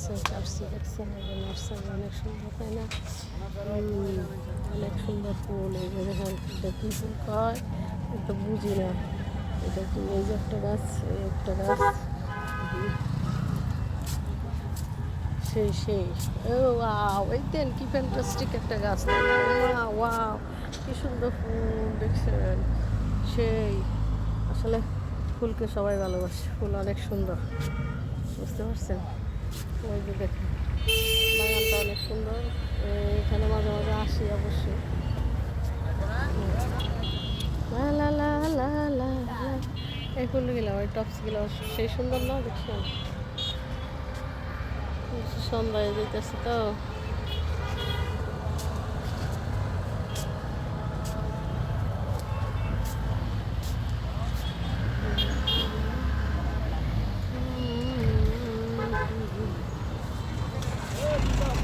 গাছে আসছি নার্সারি অনেক সুন্দর, তাই না? অনেক সুন্দর ফুল, এই যে দেখেন, এটা কি ফুল? কয়? এটা বুঝি না। এটা কি এই যে একটা গাছ, এই একটা গাছ? সেই সেই। ও, ওয়াও, এই দেন, কি ফ্যান্টাস্টিক একটা গাছ ওয়াও, কি সুন্দর ফুল, দেখছেন? সেই, আসলে ফুলকে সবাই ভালোবাসে, ফুল অনেক সুন্দর, বুঝতে পারছেন? অনেক সুন্দর। এখানে মাঝে মাঝে আসি অবশ্যই। লা লা লা লা। এই ফুলগুলো, ওই সেই সুন্দর না, দেখছেন? সন্ধ্যায় যেতেছে তো। Let's go.